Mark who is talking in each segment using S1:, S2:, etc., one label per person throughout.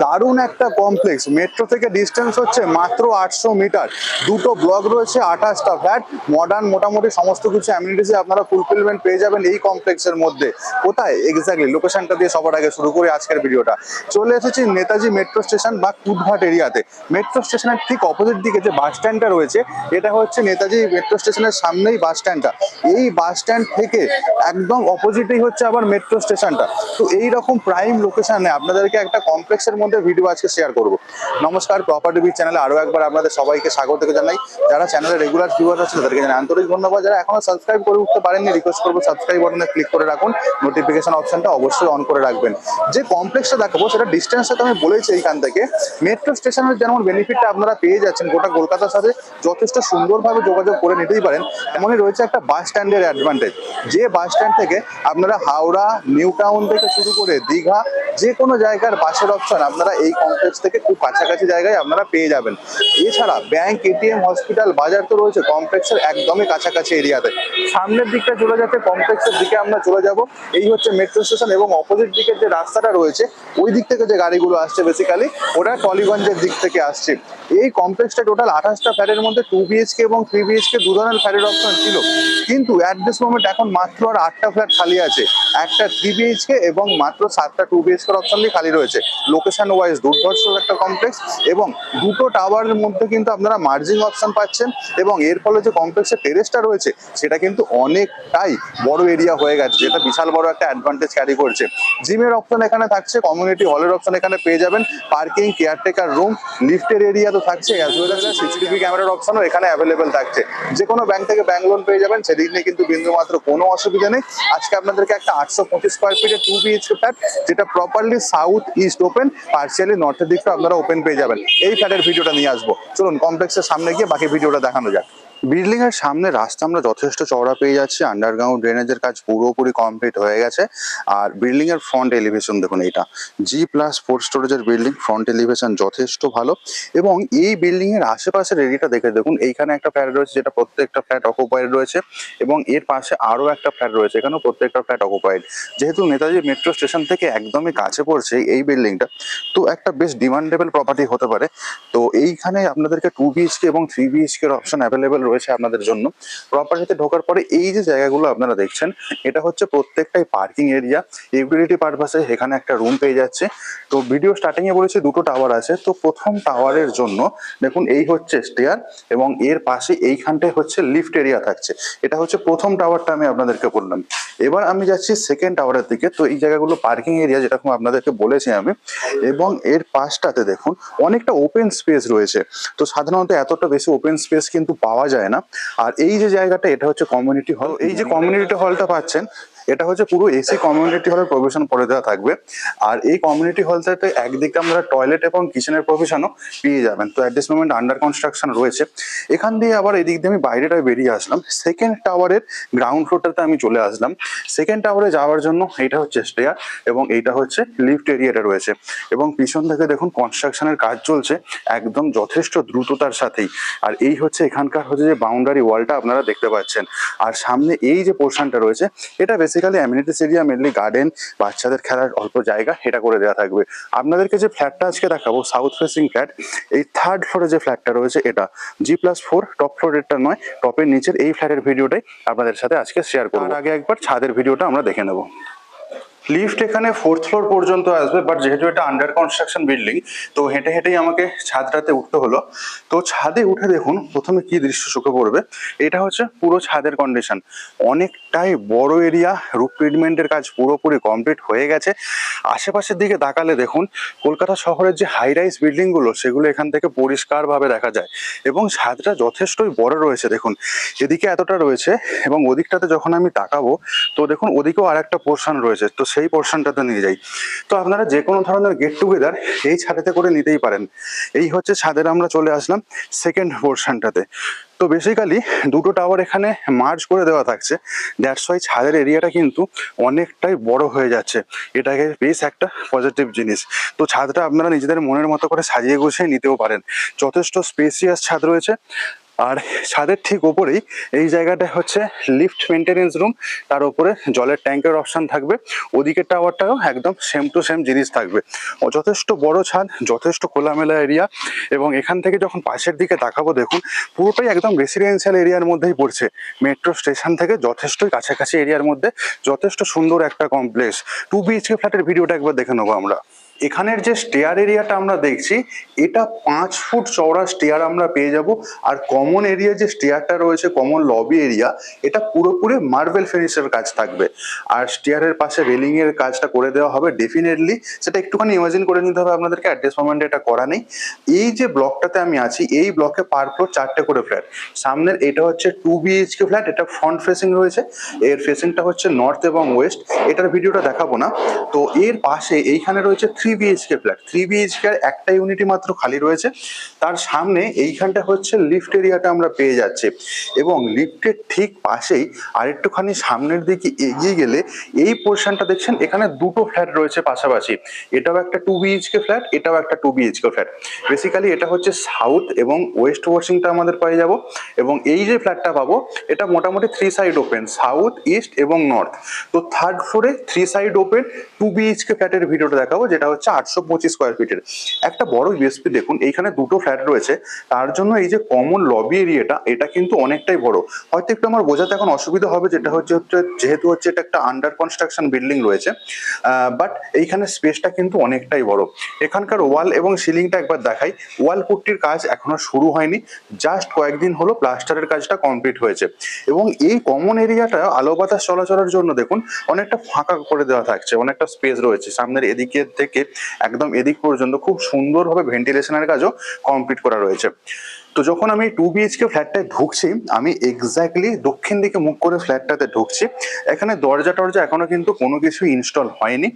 S1: দারুণ একটা complex metro থেকে ডিস্টেন্স হচ্ছে মাত্র আটশো মিটার। দুটো ব্লক রয়েছে, আঠাশটা ফ্ল্যাট মডার্ন মোটামুটি সমস্ত কিছু অ্যামিনিটিসে আপনারা ফুলফিলমেন্ট পেয়ে যাবেন এই কমপ্লেক্সের মধ্যে। কোথায়? এক্স্যাক্টলি লোকেশনটা দিয়ে সবার আগে শুরু করি আজকের ভিডিওটা। চলে এসেছি নেতাজি মেট্রো স্টেশন বা কুদঘাট এরিয়াতে মেট্রো স্টেশনের ঠিক অপোজিট দিকে যে বাস স্ট্যান্ডটা রয়েছে, এটা হচ্ছে নেতাজি মেট্রো স্টেশনের সামনেই বাস স্ট্যান্ডটা এই বাস স্ট্যান্ড থেকে একদম অপোজিটেই হচ্ছে আবার মেট্রো স্টেশনটা তো এই রকম প্রাইম লোকেশনে আপনাদেরকে একটা কমপ্লেক্সের মধ্যে ভিডিও আজকে শেয়ার করব। নমস্কার প্রপার্টি বিচ চ্যানেলে আরও একবার আপনাদের সবাইকে স্বাগত জানাই। যারা চ্যানেলের রেগুলার ভিউয়ার আছে তাদেরকে জানাই আন্তরিক ধন্যবাদ। যারা এখনও সাবস্ক্রাইব করে উঠতে পারেননি রিকোয়েস্ট করব সাবস্ক্রাইব বাটনে ক্লিক করে রাখুন। নোটিফিকেশন অপশনটা অবশ্যই অন করে রাখবেন। যে কমপ্লেক্সটা দেখাবো, সেটা ডিস্টেন্সটা তো আমি বলেছি এইখান থেকে। মেট্রো স্টেশনের যেমন বেনিফিটটা আপনারা পেয়ে যাচ্ছেন, গোটা কলকাতার সাথে যথেষ্ট সুন্দরভাবে যোগাযোগ করে নিতেই পারেন, তেমনই রয়েছে একটা বাস স্ট্যান্ডের অ্যাডভান্টেজ যে বাস স্ট্যান্ড থেকে আপনারা হাওড়া নিউ টাউন থেকে শুরু করে দীঘা যে কোনো জায়গার বাসের অপশন আপনারা এই কমপ্লেক্স থেকে খুব কাছাকাছি জায়গায় আপনারা পেয়ে যাবেন। এছাড়া ব্যাংক এটিএম হসপিটাল বাজার তো রয়েছে কমপ্লেক্সের একদমই কাছাকাছি এরিয়াতে সামনের দিকটা চলে যাচ্ছে কমপ্লেক্সের দিকে আমরা চলে যাব। এই হচ্ছে মেট্রো স্টেশন এবং অপোজিট দিকের যে রাস্তাটা রয়েছে, ওই দিক থেকে যে গাড়িগুলো আসছে বেসিক্যালি ওটা টলিগঞ্জের দিক থেকে আসছে। এই কমপ্লেক্সটা টোটাল আঠাশটা ফ্ল্যাটের মধ্যে টু বিএইচকে এবং থ্রি বিএইচকে দু ধরনের ফ্ল্যাটের অপশন ছিল। কিন্তু অ্যাট দিস মোমেন্ট এখন মাত্র আর আটটা ফ্ল্যাট খালি আছে। একটা থ্রি বিএইচকে এবং মাত্র সাতটা টু বিএইচকে অপশন দিয়ে খালি রয়েছে। লোকেশন ওয়াইজ দুর্ধর্ষ একটা কমপ্লেক্স এবং দুটো টাওয়ারের মধ্যে কিন্তু আপনারা মার্জিং অপশন পাচ্ছেন এবং এর ফলে যে কমপ্লেক্সের টেরেসটা রয়েছে, সেটা কিন্তু অনেকটাই বড় এরিয়া হয়ে গেছে, যেটা বিশাল বড় একটা অ্যাডভান্টেজ ক্যারি করছে। জিমের অপশন এখানে থাকছে কমিউনিটি হলের অপশন এখানে পেয়ে যাবেন। পার্কিং কেয়ারটেকার রুম লিফটের এরিয়া তো থাকছে অ্যাজ ওয়েল অ্যাজ সিসিটিভি ক্যামেরার অপশনও এখানে অ্যাভেলেবেল থাকছে। যে কোনো ব্যাংক থেকে ব্যাংক লোন পেয়ে যাবেন, সেদিক নিয়ে কিন্তু বিন্দু মাত্র কোনো অসুবিধা নেই। আজকে আপনাদেরকে একটা আটশো পঁচিশ স্কোয়ার ফিটের টু বিএইচকে ফ্ল্যাট যেটা properly south east open partially নর্থের দিকটা আপনারা ওপেন পেয়ে যাবেন। এই ফ্ল্যাটের ভিডিওটা নিয়ে আসব। চলুন কমপ্লেক্সের সামনে গিয়ে বাকি ভিডিওটা দেখানো যাক। বিল্ডিং এর সামনে রাস্তা আমরা যথেষ্ট চওড়া পেয়ে যাচ্ছি। আন্ডারগ্রাউন্ড ড্রেনেজের কাজ পুরোপুরি কমপ্লিট হয়ে গেছে। আর বিল্ডিং এর ফ্রন্ট এলিভেশন দেখুন এটা জি প্লাস ফোর স্টোরেজের বিল্ডিং ফ্রন্ট এলিভেশন যথেষ্ট ভালো। এবং এই বিল্ডিং এর আশেপাশের এরিয়াটা দেখে দেখুন, এইখানে একটা ফ্ল্যাট রয়েছে যেটা প্রত্যেকটা ফ্ল্যাট অকুপাইড রয়েছে এবং এর পাশে আরও একটা ফ্ল্যাট রয়েছে, এখানেও প্রত্যেকটা ফ্ল্যাট অকুপাইড যেহেতু নেতাজি মেট্রো স্টেশন থেকে একদমই কাছে পড়ছে এই বিল্ডিংটা তো একটা বেশ ডিমান্ডেবল প্রপার্টি হতে পারে। তো এইখানে আপনাদেরকে টু বিএইচকে এবং থ্রি বিএইচকে অপশন অ্যাভেলেবেল রয়েছে আপনাদের জন্য। প্রপার্টিতে ঢোকার পরে এই যে জায়গাগুলো আপনারা দেখছেন, এটা হচ্ছে প্রত্যেকটাই পার্কিং এরিয়া। ইউটিলিটি পারপাসে এখানে একটা রুম পেয়ে যাচ্ছে। তো ভিডিও স্টার্টিং এ বলেছি, দুটো টাওয়ার আছে। তো প্রথম টাওয়ারের জন্য দেখুন, এই হচ্ছে স্টেয়ার এবং এর পাশে এইখানটায় হচ্ছে লিফট এরিয়া থাকছে। এটা হচ্ছে প্রথম টাওয়ারটা আমি আপনাদেরকে বললাম। এবার আমি যাচ্ছি সেকেন্ড টাওয়ারের দিকে। তো এই জায়গাগুলো পার্কিং এরিয়া যেরকম আপনাদেরকে বলেছি আমি। এবং এর পাশটাতে দেখুন, অনেকটা ওপেন স্পেস রয়েছে। তো সাধারণত এতটা বেশি ওপেন স্পেস কিন্তু পাওয়া যায় না। আর এই যে জায়গাটা এটা হচ্ছে কমিউনিটি হল এই যে কমিউনিটি হলটা পাচ্ছেন এটা হচ্ছে পুরো এসি কমিউনিটি হলের প্রভিশন করে দেওয়া থাকবে। আর এই কমিউনিটি হলটাতে একদিকে আমরা টয়লেট এবং কিচেনের প্রভিশনও পেয়ে যাবেন। তো at this moment under construction রয়েছে। এখান দিয়ে আবার এদিক দিয়ে আমি বাইরেটা বেরিয়ে আসলাম। সেকেন্ড টাওয়ারের গ্রাউন্ড ফ্লোরটাতে আমি চলে আসলাম। সেকেন্ড টাওয়ারে যাওয়ার জন্য এটা হচ্ছে স্টেয়ার এবং এইটা হচ্ছে লিফট এরিয়াটা রয়েছে। এবং পিছন থেকে দেখুন কনস্ট্রাকশনের কাজ চলছে একদম যথেষ্ট দ্রুততার সাথেই। আর এই হচ্ছে এখানকার হচ্ছে যে বাউন্ডারি ওয়ালটা আপনারা দেখতে পাচ্ছেন। আর সামনে এই যে পোর্শনটা রয়েছে, এটা basically amenities area mainly garden বাচ্চাদের খেলার অল্প জায়গা, এটা করে দেওয়া থাকবে। আপনাদেরকে যে ফ্ল্যাটটা আজকে দেখাবো সাউথ ফেসিং ফ্ল্যাট এই থার্ড ফ্লোরে যে ফ্ল্যাটটা রয়েছে, এটা জি প্লাস ফোর টপ ফ্লোরেরটা নয় টপের নিচের এই ফ্ল্যাটের ভিডিওটাই আপনাদের সাথে আজকে শেয়ার করব। আগে একবার ছাদের ভিডিওটা আমরা দেখে নেব। লিফট এখানে ফোর্থ ফ্লোর পর্যন্ত আসবে বাট যেহেতু এটা আন্ডার কনস্ট্রাকশন বিল্ডিং তো হেঁটে হেঁটেই আমাকে ছাদটাতে উঠতে হলো। তো ছাদে উঠে দেখুন, প্রথমে কি দৃশ্য চোখে পড়বে? এটা হচ্ছে পুরো ছাদের কন্ডিশন অনেকটাই বড় এরিয়া রুপ ট্রিটমেন্টের কাজ পুরোপুরি কমপ্লিট হয়ে গেছে। আশেপাশের দিকে তাকালে দেখুন, কলকাতা শহরের যে হাই রাইজ বিল্ডিংগুলো সেগুলো এখান থেকে পরিষ্কারভাবে দেখা যায়। এবং ছাদটা যথেষ্টই বড় রয়েছে, দেখুন। এদিকে এতটা রয়েছে, এবং ওদিকটাতে যখন আমি তাকাবো, তো দেখুন, ওদিকেও আর একটা পোর্শন রয়েছে। তো সেই পোর্শনটাতে নিয়ে যাই। তো আপনারা যে কোনো ধরনের গেট টুগেদার এই ছাদেতে করে নিতেই পারেন। এই হচ্ছে ছাদের আমরা চলে আসলাম সেকেন্ড পোর্শনটাতে তো বেসিক্যালি দুটো টাওয়ার এখানে মার্জ করে দেওয়া থাকছে। দ্যাটস ওয়াই ছাদের এরিয়াটা কিন্তু অনেকটাই বড় হয়ে যাচ্ছে। এটাকে বেশ একটা পজিটিভ জিনিস। তো ছাদটা আপনারা নিজেদের মনের মতো করে সাজিয়ে গুছিয়ে নিতেও পারেন। যথেষ্ট স্পেসিয়াস ছাদ রয়েছে। আর ছাদের ঠিক ওপরেই এই জায়গাটা হচ্ছে লিফট মেনটেনেন্স রুম তার উপরে জলের ট্যাঙ্কের অপশন থাকবে। ওদিকের টাওয়ারটাও একদম সেম টু সেম জিনিস থাকবে। যথেষ্ট বড় ছাদ, যথেষ্ট খোলামেলা এরিয়া এবং এখান থেকে যখন পাশের দিকে তাকাবো দেখুন, পুরোটাই একদম রেসিডেন্সিয়াল এরিয়ার মধ্যেই পড়ছে। মেট্রো স্টেশন থেকে যথেষ্টই কাছাকাছি এরিয়ার মধ্যে, যথেষ্ট সুন্দর একটা কমপ্লেক্স টু বিএইচকে ফ্ল্যাটের ভিডিওটা একবার দেখে নেব আমরা। এখানের যে স্টেয়ার এরিয়াটা আমরা দেখছি, এটা পাঁচ ফুট চওড়া স্টেয়ার আমরা পেয়ে যাব। আর কমন এরিয়া যে স্টেয়ারটা রয়েছে কমন লবি এরিয়া এটা পুরোপুরি মার্বেল ফিনিশের কাজ থাকবে। আর স্টেয়ারের পাশে রেলিং এর কাজটা করে দেওয়া হবে ডেফিনেটলি সেটা একটুখানি ইমাজিন করে নিতে হবে আপনাদেরকে অ্যাট মোমেন্টে এটা করা নেই। এই যে ব্লকটাতে আমি আছি, এই ব্লকে পার ফ্লোর চারটে করে ফ্ল্যাট সামনের এটা হচ্ছে টু বিএইচকে ফ্ল্যাট এটা ফ্রন্ট ফেসিং রয়েছে। এর ফেসিংটা হচ্ছে নর্থ এবং ওয়েস্ট এটার ভিডিওটা দেখাবো না। তো এর পাশে এইখানে রয়েছে three BHK flat three BHK একটা ইউনিটই মাত্র খালি রয়েছে। তার সামনে এইখানটা হচ্ছে লিফট এরিয়াটা আমরা পেয়ে যাচ্ছি। এবং লিফটের ঠিক পাশেই আরেকটুখানি সামনের দিকে এগিয়ে গেলে এই পোর্শনটা দেখছেন, এখানে দুটো ফ্ল্যাট রয়েছে পাশাপাশি। এটাও একটা টু বিএইচকে ফ্ল্যাট এটাও একটা টু বিএইচকে ফ্ল্যাট বেসিক্যালি এটা হচ্ছে সাউথ এবং ওয়েস্ট ওয়াশিংটা আমাদের পেয়ে যাব। এবং এই যে ফ্ল্যাটটা পাবো, এটা মোটামুটি three side open south east এবং নর্থ তো থার্ড ফ্লোরে three side open two BHK ফ্ল্যাটের ভিডিওটা দেখাবো, যেটা হচ্ছে আটশো পঁচিশ স্কোয়ার ফিটের একটা বড় ইউএসপি দেখুন, এইখানে দুটো ফ্ল্যাট রয়েছে। তার জন্য এই যে কমন লবি এরিয়াটা এটা কিন্তু অনেকটাই বড়। হয়তো একটু আমার বোঝাতে এখন অসুবিধা হবে, যেটা হচ্ছে হচ্ছে, যেহেতু হচ্ছে এটা একটা আন্ডার কনস্ট্রাকশন বিল্ডিং রয়েছে। বাট এইখানে স্পেসটা কিন্তু অনেকটাই বড়। এখানকার ওয়াল এবং সিলিংটা একবার দেখাই। ওয়াল পুট্টির কাজ এখনও শুরু হয়নি। জাস্ট কয়েকদিন হলো প্লাস্টারের কাজটা কমপ্লিট হয়েছে। এবং এই কমন এরিয়াটা আলো বাতাস চলাচলের জন্য দেখুন, অনেকটা ফাঁকা করে দেওয়া থাকছে, অনেকটা স্পেস রয়েছে। সামনের এদিকের থেকে একদম এদিক পর্যন্ত খুব সুন্দরভাবে ভেন্টিলেশনের কাজও কমপ্লিট করা রয়েছে। তো যখন আমি টু বিএইচকে ফ্ল্যাটটায় ঢুকছি, আমি এক্স্যাক্টলি দক্ষিণ দিকে মুখ করে ফ্ল্যাটটাতে ঢুকছি। এখানে দরজা টরজা এখনও কিন্তু কোনো কিছু ইনস্টল হয়নি।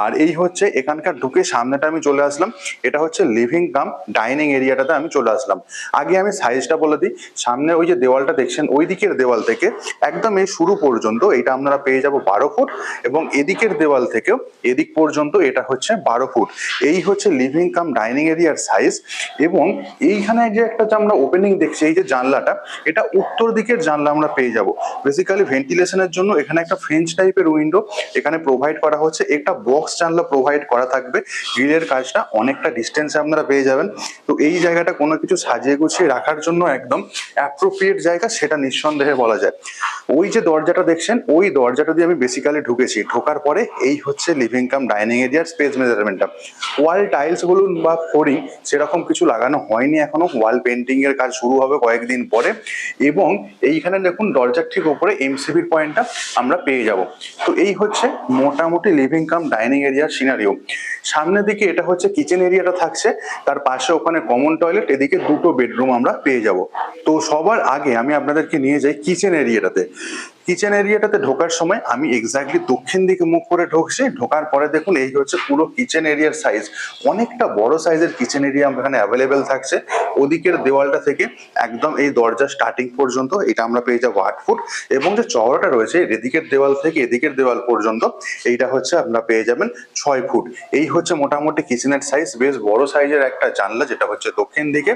S1: আর এই হচ্ছে এখানকার ঢুকে সামনেটা আমি চলে আসলাম। এটা হচ্ছে লিভিং কাম ডাইনিং এরিয়াটাতে আমি চলে আসলাম। আগে আমি সাইজটা বলে দিই। সামনে ওই যে দেওয়ালটা দেখছেন, ওই দিকের দেওয়াল থেকে একদম এই শুরু পর্যন্ত এটা আপনারা পেয়ে যাব বারো ফুট এবং এদিকের দেওয়াল থেকেও এদিক পর্যন্ত এটা হচ্ছে বারো ফুট। এই হচ্ছে লিভিং কাম ডাইনিং এরিয়ার সাইজ এবং এইখানে যে একটা আমরা ওপেনিং দেখছি, এই যে জানলাটা, এটা উত্তর দিকের জানলা আমরা পেয়ে যাব। বেসিক্যালি ভেন্টিলেশনের জন্য এখানে একটা ফ্রেঞ্চ টাইপের উইন্ডো এখানে প্রোভাইড করা হচ্ছে। একটা বক্স জানলা প্রোভাইড করা থাকবে। গ্রিলের কাজটা অনেকটা ডিস্টেন্সে আপনারা পেয়ে যাবেন। তো এই জায়গাটা কোনো কিছু সাজিয়ে গুছিয়ে রাখার জন্য একদম অ্যাপ্রোপ্রিয়েট জায়গা, সেটা নিঃসন্দেহে বলা যায়। ওই যে দরজাটা দেখছেন, ওই দরজাটা দিয়ে আমি বেসিক্যালি ঢুকেছি। ঢোকার পরে এই হচ্ছে লিভিং কাম ডাইনিং এরিয়ার স্পেস মেজারমেন্টটা ওয়াল টাইলস বলুন বা ফ্লোরিং সেরকম কিছু লাগানো হয়নি এখনও ওয়াল পেন্টিং এর কাজ শুরু হবে কয়েকদিন পরে এবং এইখানে দেখুন দরজার ঠিক উপরে এমসিবির পয়েন্টটা আমরা পেয়ে যাব। তো এই হচ্ছে মোটামুটি লিভিং কাম ডাইনিং এরিয়ার সিনারিও সামনের দিকে এটা হচ্ছে কিচেন এরিয়াটা থাকছে, তার পাশে ওখানে কমন টয়লেট এদিকে দুটো বেডরুম আমরা পেয়ে যাব। তো সবার আগে আমি আপনাদেরকে নিয়ে যাই কিচেন এরিয়াটাতে কিচেন এরিয়াটাতে ঢোকার সময় আমি এক্স্যাক্টলি দক্ষিণ দিকে মুখ করে ঢুকছি। ঢোকার পরে দেখুন এই হচ্ছে পুরো কিচেন এরিয়ার সাইজ অনেকটা বড় সাইজের কিচেন এরিয়া এখানে অ্যাভেলেবেল থাকছে। ওদিকের দেওয়ালটা থেকে একদম এই দরজা স্টার্টিং পর্যন্ত এটা আমরা পেয়ে যাব আট ফুট। এবং যে চওড়াটা রয়েছে এদিকের দেওয়াল থেকে এদিকের দেওয়াল পর্যন্ত এইটা হচ্ছে আপনারা পেয়ে যাবেন ছয় ফুট। এই হচ্ছে মোটামুটি কিচেনের সাইজ বেশ বড় সাইজের একটা জানলা, যেটা হচ্ছে দক্ষিণ দিকে।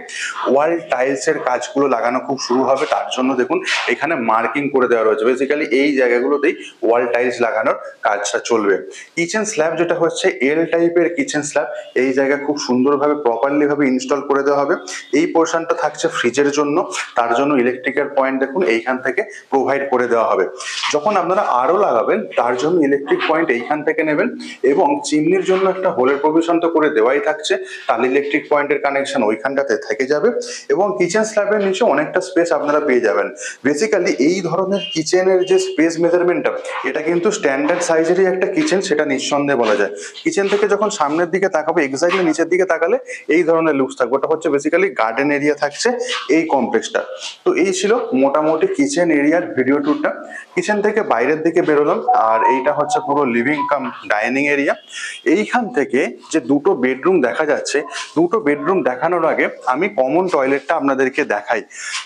S1: ওয়াল টাইলসের কাজগুলো লাগানো খুব শুরু হবে। তার জন্য দেখুন এখানে মার্কিং করে দেওয়া রয়েছে। বেসিক্যালি এই জায়গাগুলোতেই ওয়াল টাইলস লাগানোর কাজটা চলবে। কিচেন স্ল্যাব যেটা হচ্ছে এল টাইপের কিচেন স্ল্যাব এই জায়গা খুব সুন্দরভাবে প্রপারলি ভাবে ইনস্টল করে দেওয়া হবে। এই পোর্শনটা থাকছে ফ্রিজের জন্য, তার জন্য ইলেকট্রিকের পয়েন্ট দেখুন, এইখান থেকে প্রোভাইড করে দেওয়া হবে। যখন আপনারা আরও লাগাবেন, তার জন্য ইলেকট্রিক পয়েন্ট এইখান থেকে নেবেন এবং চিমনির জন্য একটা হোলের প্রভিশন তো করে দেওয়াই থাকছে, তাহলে ইলেকট্রিক পয়েন্টের কানেকশন ওইখানটাতে থেকে যাবে এবং কিচেন স্ল্যাবের নিচে অনেকটা স্পেস আপনারা পেয়ে যাবেন। বেসিক্যালি এই ধরনের কিচেনের যে স্পেস মেজারমেন্টটা এটা কিন্তু স্ট্যান্ডার্ড সাইজেরই একটা কিচেন সেটা নিঃসন্দেহে বলা যায়। কিচেন থেকে যখন সামনের দিকে তাকাবো এক্স্যাক্টলি নিচের দিকে তাকালে এই ধরনের লুকস থাকবে। ওটা হচ্ছে বেসিক্যালি গার্ডেন এরিয়া থাকছে এই কমপ্লেক্সটা তো এই ছিল মোটামুটি কিচেন এরিয়ার ভিডিও ট্যুরটা কিচেন থেকে বাইরের দিকে বেরোলাম, আর এইটা হচ্ছে পুরো লিভিং কাম ডাইনিং এরিয়া এইখান থেকে যে দুটো বেডরুম দেখা যাচ্ছে, দুটো বেডরুম দেখানোর আগে আমি কমন টয়লেটটা আপনাদেরকে দেখাই।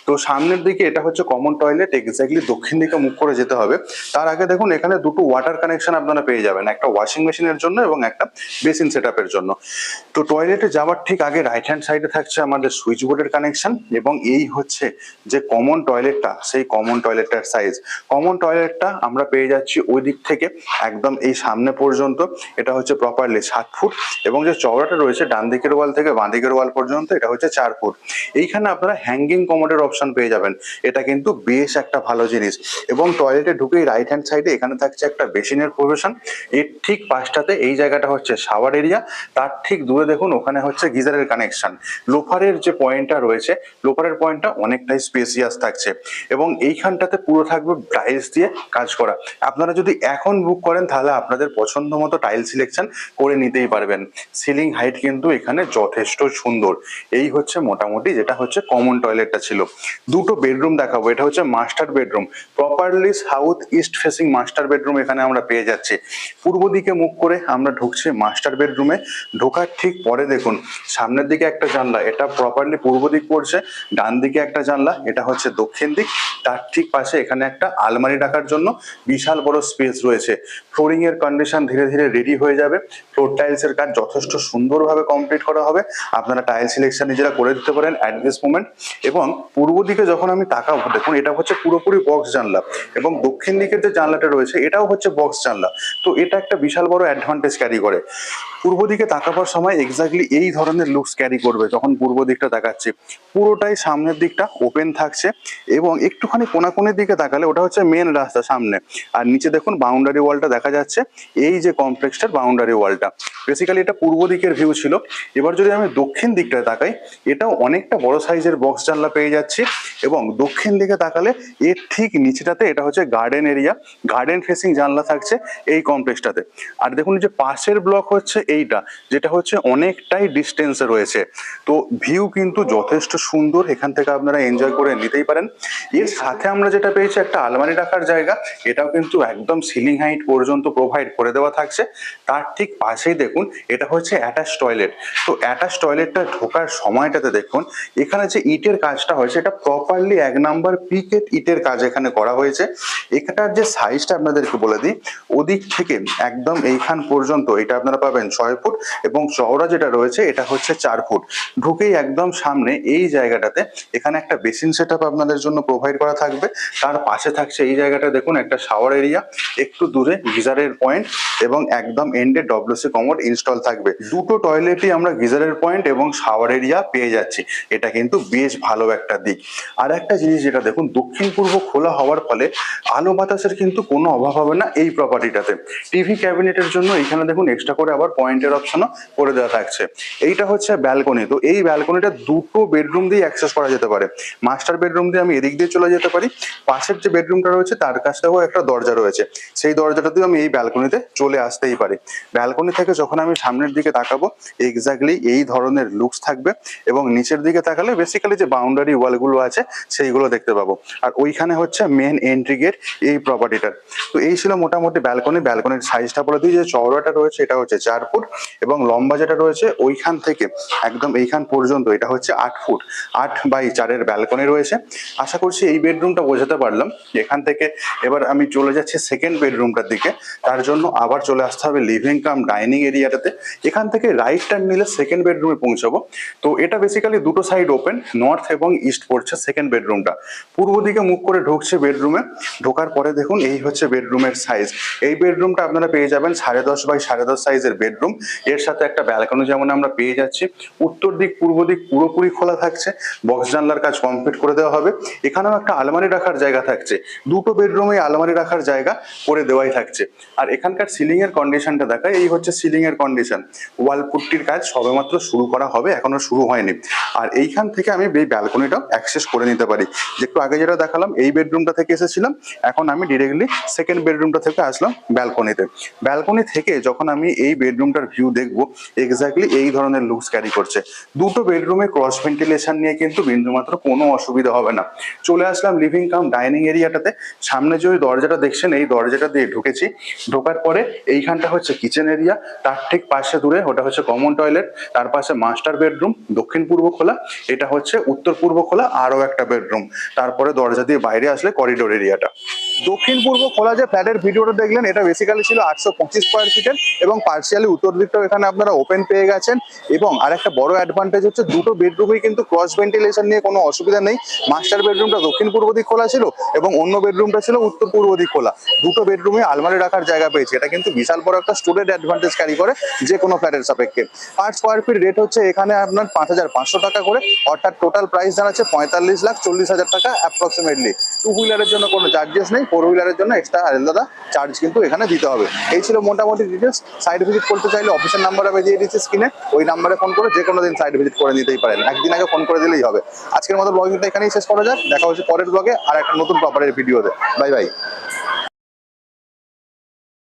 S1: তো সামনের দিকে এটা হচ্ছে কমন টয়লেট এক্স্যাক্টলি দক্ষিণ দিকে মুখ করে যেতে হবে। তার আগে দেখুন, এখানে দুটো ওয়াটার কানেকশন আপনারা পেয়ে যাবেন। একটা ওয়াশিং মেশিনের জন্য এবং একটা বেসিন সেট জন্য। তো টয়লেটে যাওয়ার ঠিক আগে রাইট হ্যান্ড সাইডে থাকছে আমাদের সুইচ বোর্ডের কানেকশন এবং এই হচ্ছে যে কমন টয়লেটটা সেই কমন টয়লেটটার সাইজ কমন টয়লেটটা আমরা পেয়ে যাচ্ছি ওই দিক থেকে একদম এই সামনে পর্যন্ত। এটা হচ্ছে প্রপারলি সাত ফুট এবং যে চওড়াটা রয়েছে ডান দিকের ওয়াল থেকে বাঁ দিকের ওয়াল পর্যন্ত, এটা হচ্ছে চার ফুট। এইখানে আপনারা হ্যাঙ্গিং কমোডের অপশন পেয়ে যাবেন। এটা কিন্তু বেশ একটা ভালো জিনিস। এবং টয়লেটে ঢুকেই রাইট হ্যান্ড সাইডে এখানে থাকছে একটা বেসিনের প্রভিশন এর ঠিক পাশটাতে এই জায়গাটা হচ্ছে শাওয়ার এরিয়া তার ঠিক দূরে দেখুন, ওখানে হচ্ছে গিজারের কানেকশন লোফারের যে পয়েন্টটা রয়েছে, লোফারের পয়েন্টটা অনেকটাই স্পেসিয়াস থাকছে। এবং এইখানটাতে পুরো থাকবে টাইলস দিয়ে কাজ করা। আপনারা যদি এখন বুক করেন, তাহলে আপনাদের পছন্দ মতো টাইল সিলেকশন করে নিতেই পারবেন। সিলিং হাইট কিন্তু এখানে যথেষ্ট সুন্দর। এই হচ্ছে মোটামুটি যেটা হচ্ছে কমন টয়লেটটা ছিল। দুটো বেডরুম দেখাবো। এটা হচ্ছে master bedroom properly south east facing master bedroom এখানে আমরা পেয়ে যাচ্ছি। পূর্ব দিকে মুখ করে আমরা ঢুকছি মাস্টার বেডরুমে ঢোকার ঠিক পরে দেখুন, সামনের দিকে একটা জানলা, এটা প্রপারলি পূর্ব দিক পড়ছে, ডান দিকে একটা জানলা, এটা হচ্ছে দক্ষিণ দিক। তার ঠিক পাশে এখানে একটা আলমারি রাখার জন্য বিশাল বড় স্পেস রয়েছে। ফ্লোরিং এর কন্ডিশন ধীরে ধীরে রেডি হয়ে যাবে। ফ্লোর টাইলস এর কাজ যথেষ্ট সুন্দরভাবে কমপ্লিট করা হবে। আপনারা টাইল সিলেকশন নিজেরা করে দিতে পারেন অ্যাট দিস মোমেন্ট এবং পূর্ব দিকে যখন আমি তাকাবো, দেখুন, এটা হচ্ছে পুরোপুরি বক্স জানলা। এবং দক্ষিণ দিকের যে জানলাটা রয়েছে, এটাও হচ্ছে বক্স জানলা। তো এটা একটা বিশাল বড় অ্যাডভান্টেজ ক্যারি করে। পূর্ব দিকে তাকাবার সময় এক্স্যাক্টলি এই ধরনের লুকস ক্যারি করবে যখন পূর্ব দিকটা তাকাচ্ছে। পুরোটাই সামনের দিকটা ওপেন থাকছে এবং একটুখানি কোনাকুনির দিকে তাকালে ওটা হচ্ছে মেন রাস্তা সামনে। আর নিচে দেখুন বাউন্ডারি ওয়ালটা দেখা যাচ্ছে, এই যে কমপ্লেক্সটার বাউন্ডারি ওয়ালটা বেসিক্যালি এটা পূর্ব দিকের ভিউ ছিল। এবার যদি আমি দক্ষিণ দিকটায় তাকাই, এটাও অনেকটা বড় সাইজের বক্স জানলা পেয়ে যাচ্ছি। এবং দক্ষিণ দিকে তাকালে এর ঠিক নিচেটাতে এটা হচ্ছে গার্ডেন এরিয়া গার্ডেন ফেসিং জানলা থাকছে এই কমপ্লেক্সটাতে আর দেখুন যে পাশের ব্লক হচ্ছে এইটা, যেটা হচ্ছে অনেকটাই ডিস্টেন্সে রয়েছে। তো ভিউ কিন্তু যথেষ্ট সুন্দর, এখান থেকে আপনারা এনজয় করে নিতেই পারেন। এর সাথে আমরা যেটা পেয়েছি একটা আলমারি রাখার জায়গা, এটাও কিন্তু একদম সিলিং হাইট পর্যন্ত প্রোভাইড করে দেওয়া থাকছে। তার ঠিক পাশেই দেখুন, এটা হচ্ছে অ্যাটাচ টয়লেট তো অ্যাটাচ টয়লেটটা ঢোকার সময়টাতে দেখুন, এখানে যে ইটের কাজটা হয়েছে এটা প্রপারলি এক নাম্বার পিকেট ইটের কাজ এখানে করা হয়েছে। এখানটার যে সাইজটা আপনাদেরকে বলে দিই, ওদিক থেকে একদম এইখান পর্যন্ত, এটা আপনারা পাবেন ছয় ফুট এবং চওড়া যেটা রয়েছে, এটা হচ্ছে চার ফুট। ঢুকেই একদম সামনে এই জায়গাটাতে এখানে একটা বেসিন সেট আপনাদের জন্য প্রোভাইড করা থাকবে। তার পাশে থাকছে এই জায়গাটা দেখুন, একটা শাওয়ার এরিয়া একটু দূরে গিজারের পয়েন্ট এবং একদম এন্ডে ডব্লিউসি কমোড ইনস্টল থাকবে। দুটো টয়লেটই আমরা গিজারের পয়েন্ট এবং শাওয়ার এরিয়া পেয়ে যাচ্ছি। এটা কিন্তু বেশ ভালো একটা দিক। আর একটা জিনিস যেটা দেখুন, দক্ষিণ পূর্ব খোলা হওয়ার ফলে আলো বাতাসের কিন্তু কোনো অভাব হবে না এই প্রপার্টিটাতে টিভি ক্যাবিনেটের জন্য এখানে দেখুন এক্সট্রা করে আবার পয়েন্টের অপশনও করে দেওয়া থাকছে। এইটা হচ্ছে ব্যালকনি তো এই ব্যালকনিটা দুটো বেডরুম দিয়ে অ্যাক্সেস করা যেতে পারে। মাস্টার বেডরুম দিয়ে আমি এদিক দিয়ে চলে যেতে পারি। পাশের যে বেডরুমটা রয়েছে, তার কাছটাও একটা দরজা রয়েছে। সেই দরজাটা দিয়ে আমি এই ব্যালকনিতে চলে আসতেই পারি। ব্যালকনি থেকে যখন আমি সামনের দিকে তাকাবো এক্স্যাক্টলি এই ধরনের লুকস থাকবে এবং নিচের দিকে তাকালে বেসিক্যালি যে বাউন্ডারি ওয়ালগুলো আছে সেইগুলো দেখতে পাবো। আর ওইখানে হচ্ছে মেন এন্ট্রি গেট এই প্রপার্টিটার তো এই ছিল মোটামুটি ব্যালকনি ব্যালকনির সাইজটা বলে দিই। যে চওড়াটা রয়েছে, এটা হচ্ছে চার ফুট এবং লম্বা যেটা রয়েছে, ওইখান থেকে একদম এইখান পর্যন্ত, এটা হচ্ছে আট ফুট। আট বাই চারের ব্যালকনি রয়েছে। আশা করছি এই বেডরুমটা বোঝাতে পারলাম। এখান থেকে এবার আমি চলে যাচ্ছি সেকেন্ড বেডরুমটার দিকে। তার জন্য আবার চলে আসতে হবে লিভিং কাম ডাইনিং এরিয়াটাতে এখান থেকে রাইট টার্ন নিলে সেকেন্ড বেডরুমে পৌঁছাবো। তো এটা বেসিক্যালি দুটো সাইড ওপেন নর্থ এবং ইস্ট পড়ছে সেকেন্ড বেডরুমটা পূর্ব দিকে মুখ করে ঢুকছে বেডরুমে ঢোকার পরে দেখুন, এই হচ্ছে বেডরুমের সাইজ এই বেডরুমটা আপনারা পেয়ে যাবেন সাড়ে দশ বাই সাড়ে দশ সাইজের বেডরুম এর সাথে একটা ব্যালকনি যেমন আমরা পেয়ে যাচ্ছি। উত্তর দিক, পূর্ব দিক পুরোপুরি খোলা থাকছে। বক্স জানলার কাজ কমপ্লিট করে দেওয়া হবে। এখানেও একটা আলমারি রাখার জায়গা থাকছে। দুটো বেডরুমে আলমারি রাখার জায়গা করে দেওয়াই থাকছে। আর এখানকার সিলিং এর কন্ডিশনটা দেখায়। এই হচ্ছে সিলিং এর কন্ডিশন ওয়াল পুট্টির কাজ সবেমাত্র শুরু করা হবে, এখনও শুরু হয়নি। আর এইখান থেকে আমি এই ব্যালকনিটাও অ্যাক্সেস করে নিতে পারি। যে একটু আগে যেটা দেখালাম, এই বেডরুমটা থেকে এসেছিলাম, এখন আমি ডিরেক্টলি সেকেন্ড বেডরুমটা থেকে আসলাম ব্যালকনিতে ব্যালকনি থেকে যখন আমি এই বেডরুমটার ভিউ দেখব এক্স্যাক্টলি এই ধরনের লুকস ক্যারি করছে। দুটো বেডরুমে ক্রস ভেন্টিলেশন নিয়ে কিন্তু বিন্দুমাত্র কোনো অসুবিধা হবে না। চলে আসলাম লিভিং কাম ডাইনিং এরিয়াটাতে সামনে যে ওই দরজাটা দেখছেন, এই দরজাটা দিয়ে ঢুকেছি। ঢোকার পরে এইখানটা হচ্ছে কিচেন এরিয়া তার ঠিক পাশে দূরে ওটা হচ্ছে কমন টয়লেট তার পাশে মাস্টার বেডরুম দক্ষিণ পূর্ব খোলা, এটা হচ্ছে উত্তর পূর্ব খোলা, আরও একটা বেডরুম তারপরে দরজা দিয়ে বাইরে আসলে করিডোর এরিয়াটা দক্ষিণ পূর্ব খোলা যে ফ্ল্যাটের ভিডিওটা দেখলেন, এটা বেসিক্যালি ছিল আটশো পঁচিশ স্কোয়ার ফিটের এবং পার্সিয়ালি উত্তর দিকটাও এখানে আপনারা ওপেন পেয়ে গেছেন। এবং আর একটা বড় অ্যাডভান্টেজ হচ্ছে, দুটো বেডরুমেই কিন্তু ক্রস ভেন্টিলেশন নিয়ে কোনো অসুবিধা নেই। মাস্টার বেডরুমটা দক্ষিণ পূর্ব দিক খোলা ছিল এবং অন্য বেডরুমটা ছিল উত্তর পূর্ব দিক খোলা। দুটো বেডরুমে আলমারি রাখার জায়গা পেয়েছে। এটা কিন্তু বিশাল বড় একটা স্টুডেন্ট অ্যাডভান্টেজ ক্যারি করে যে কোনো ফ্ল্যাটের সাপেক্ষে। পার স্কোয়ার ফিট রেট হচ্ছে এখানে আপনার পাঁচ হাজার পাঁচশো টাকা করে। অর্থাৎ টোটাল প্রাইস দাঁড়াচ্ছে পঁয়তাল্লিশ লাখ চল্লিশ হাজার টাকা অ্যাপ্রক্সিমেটলি টু হুইলারের জন্য কোনো চার্জেস নেই। ফোর হুইলারের জন্য এক্সট্রা আলাদা চার্জ কিন্তু এখানে দিতে হবে। এই ছিল মোটামুটি ডিটেলস সাইড ভিজিট করতে চাইলে অফিসের নাম্বার আমি দিয়ে দিচ্ছি স্ক্রিনে ওই নাম্বারে ফোন করে যে কোনো দিন সাইড ভিজিট করে নিতেই পারেন। একদিন আগে ফোন করে দিলেই হবে। আজকের মতো ব্লগিংটা এখানেই শেষ করা যাক। দেখা হচ্ছে পরের ব্লগে আর একটা নতুন প্রপারের ভিডিওতে বাই বাই